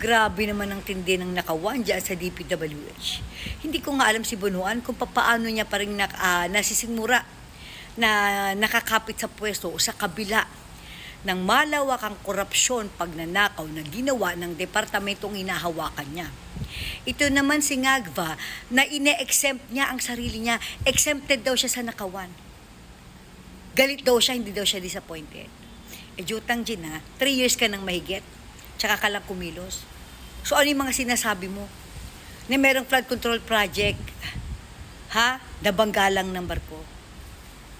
Grabe naman ang tindi ng nakawan dyan sa DPWH. Hindi ko nga alam si Bunuan kung paano niya pa rin nak, ah, nasisigmura na nakakapit sa pwesto o sa kabila ng malawakang korupsyon pagnanakaw na ginawa ng departamentong inahawakan niya. Ito naman si Ngagva na ine-exempt niya ang sarili niya. Exempted daw siya sa nakawan. Galit daw siya, hindi daw siya disappointed. E jutang Gina, three years ka nang mahigit, tsaka ka lang kumilos. So ano yung mga sinasabi mo? Na merong flood control project, ha? Nabangga lang ng barko.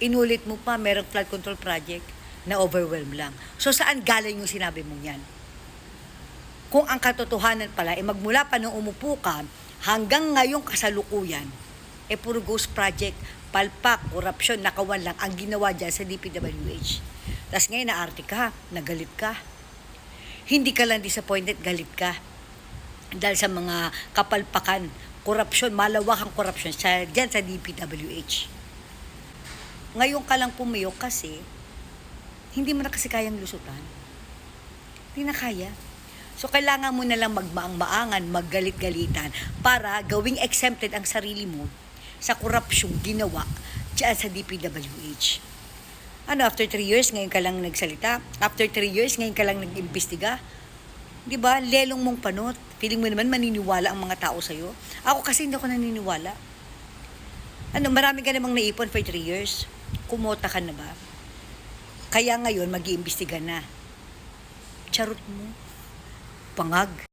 Inulit mo pa, merong flood control project na overwhelm lang. So saan galing yung sinabi mong yan? Kung ang katotohanan pala, eh magmula pa nung umupo ka, hanggang ngayong kasalukuyan, eh puro ghost project, palpak, korupsyon, nakawan lang ang ginawa dyan sa DPWH. Tapos ngayon naarte ka, nagalit ka. Hindi ka lang disappointed, galit ka. Dahil sa mga kapalpakan, korupsyon, malawakang korupsyon sa, dyan sa DPWH. Ngayon ka lang pumiyo kasi hindi mo na kasi kayang lusutan. Hindi na kaya. So, kailangan mo na lang magmaang-maangan, maggalit-galitan para gawing exempted ang sarili mo sa korupsyong ginawa dyan sa DPWH. Ano, after three years, ngayon ka lang nagsalita? After three years, ngayon ka lang nag-imbestiga? Di ba? Lelong mong panot. Feeling mo naman maniniwala ang mga tao sa'yo. Ako kasi hindi ako naniniwala. Ano, marami ka namang naipon for three years. Kumota ka na ba? Kaya ngayon, mag-iimbestiga na. Charot mo. Pangag.